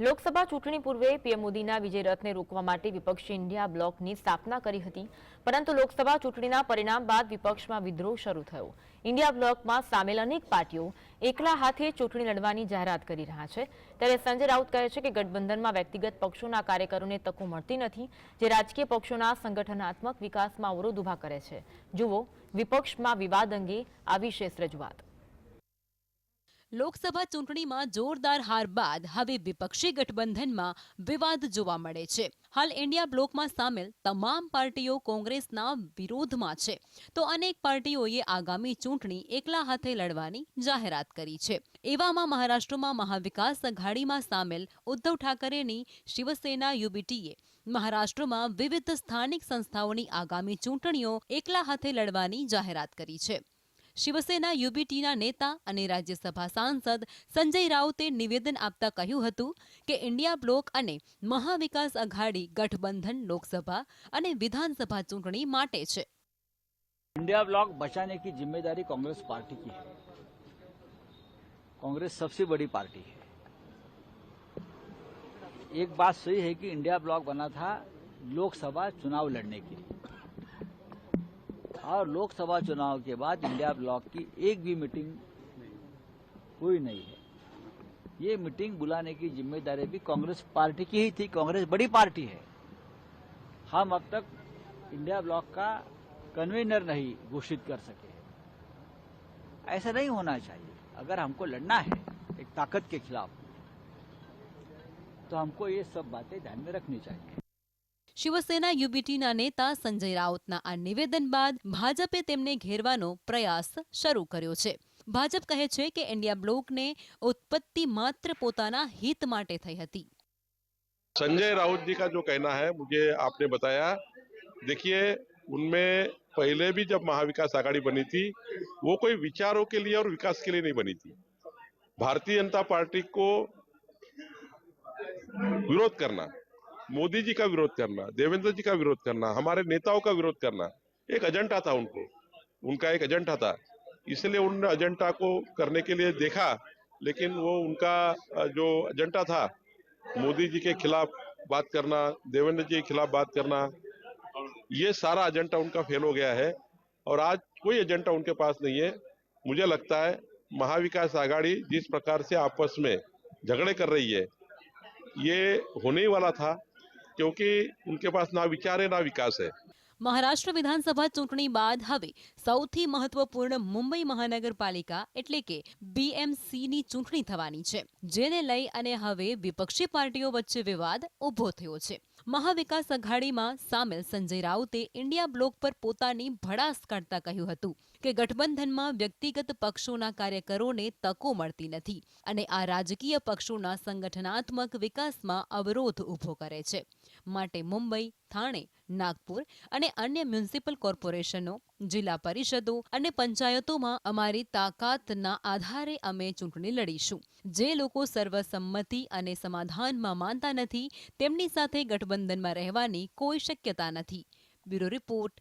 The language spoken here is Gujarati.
લોકસભા ચૂંટણી પૂર્વે પીએમ મોદીના વિજય રથને રોકવા માટે વિપક્ષે ઇન્ડિયા બ્લોકની સ્થાપના કરી હતી. પરંતુ લોકસભા ચૂંટણીના પરિણામ બાદ વિપક્ષમાં વિદ્રોહ શરૂ થયો. ઇન્ડિયા બ્લોકમાં સામેલ અનેક પાર્ટીઓ એકલા હાથે ચૂંટણી લડવાની જાહેરાત કરી રહ્યા છે. ત્યારે સંજય રાઉત કહે છે કે ગઠબંધનમાં વ્યક્તિગત પક્ષોના કાર્યકરોને તકો મળતી નથી, જે રાજકીય પક્ષોના સંગઠનાત્મક વિકાસમાં અવરોધ ઊભા કરે છે. જુઓ, વિપક્ષમાં વિવાદ અંગે આ વિશેષ રજૂઆત. લોકસભા ચૂંટણીમાં જોરદાર હાર બાદ હવે વિપક્ષી ગઠબંધનમાં વિવાદ જોવા મળે છે. હાલ ઇન્ડિયા બ્લોકમાં સામેલ તમામ પાર્ટીઓ કોંગ્રેસના વિરોધમાં છે. તો અનેક પાર્ટીઓએ આગામી ચૂંટણી એકલા હાથે લડવાની જાહેરાત કરી છે. એવામાં મહારાષ્ટ્રમાં મહાવિકાસ અઘાડીમાં સામેલ ઉદ્ધવ ઠાકરેની શિવસેના યુબીટીએ મહારાષ્ટ્રમાં વિવિધ સ્થાનિક સંસ્થાઓની આગામી ચૂંટણીઓ એકલા હાથે લડવાની જાહેરાત કરી છે. શિવસેના યુબીટીના નેતા અને રાજ્યસભા સાંસદ સંજય રાઉતે નિવેદન આપતા કહ્યું હતું કે ઇન્ડિયા બ્લોક અને મહાવિકાસ અઘાડી ગઠબંધન લોકસભા અને વિધાનસભા ચૂંટણી માટે છે इंडिया ब्लॉक बचाने की जिम्मेदारी कांग्रेस पार्टी की है कांग्रेस सबसे बड़ी पार्टी है एक बात सही है कि इंडिया ब्लॉक बना था लोकसभा चुनाव लड़ने के लिए और लोकसभा चुनाव के बाद इंडिया ब्लॉक की एक भी मीटिंग हुई नहीं है। ये मीटिंग बुलाने की ज़िम्मेदारी भी कांग्रेस पार्टी की ही थी। कांग्रेस बड़ी पार्टी है। हम अब तक इंडिया ब्लॉक का कन्वीनर नहीं घोषित कर सके ऐसा नहीं होना चाहिए। अगर हमको लड़ना है एक ताकत के खिलाफ तो हमको ये सब बातें ध्यान में रखनी चाहिए। શિવસેના યુબીટીના નેતા સંજય રાઉતના આ નિવેદન બાદ ભાજપે તેમને ઘેરવાનો પ્રયાસ શરૂ કર્યો છે ભાજપ કહે છે કે ઇન્ડિયા બ્લોકને ઉત્પત્તિ માત્ર પોતાના હિત માટે થઈ હતી संजय राउत जी का जो कहना है मुझे आपने बताया देखिए उनमें पहले भी जब महाविकास आघाड़ी बनी थी वो कोई विचारों के लिए और विकास के लिए नहीं बनी थी भारतीय जनता पार्टी को विरोध करना मोदी जी का विरोध करना, देवेंद्र जी का विरोध करना, हमारे नेताओं का विरोध करना, एक एजेंडा था उनको, उनका एक एजेंडा था। इसलिए उन एजेंडा को करने के लिए देखा, लेकिन वो उनका जो एजेंडा था, मोदी जी के खिलाफ बात करना, देवेंद्र जी के खिलाफ बात करना, ये सारा एजेंडा उनका फेल हो गया है, और आज कोई एजेंडा उनके पास नहीं है। मुझे लगता है, महाविकास आघाड़ी जिस प्रकार से आपस में झगड़े कर रही है, ये होने ही वाला था। क्योंकि उनके पास ना विचार है ना विकास है મહારાષ્ટ્ર વિધાનસભા ચૂંટણી બાદ હવે સૌથી મહત્વપૂર્ણ મુંબઈ મહાનગરપાલિકા એટલે કે બીએમસીની ચૂંટણી થવાની છે જેને લઈ અને હવે વિપક્ષી પાર્ટીઓ વચ્ચે વિવાદ ઊભો થયો છે મહાવિકાસ અઘાડીમાં સામેલ સંજય રાઉતે ઇન્ડિયા બ્લોક પર પોતાની ભડાસ કાઢતા કહ્યું હતું કે ગઠબંધનમાં વ્યક્તિગત પક્ષોના કાર્યકરોને તકો મળતી નથી અને આ રાજકીય પક્ષોના સંગઠનાત્મક વિકાસમાં અવરોધ ઊભો કરે છે. માટે મુંબઈ, થાણે, નાગપુર અને અન્ય મ્યુનિસિપલ કોર્પોરેશનો, જિલ્લા પરિષદો અને પંચાયતોમાં અમારી તાકાતના આધારે અમે ચૂંટણી લડીશું. જે લોકો સર્વસંમતિ અને સમાધાનમાં માનતા નથી તેમની સાથે ગઠબંધનમાં રહેવાની કોઈ શક્યતા નથી. Bureau report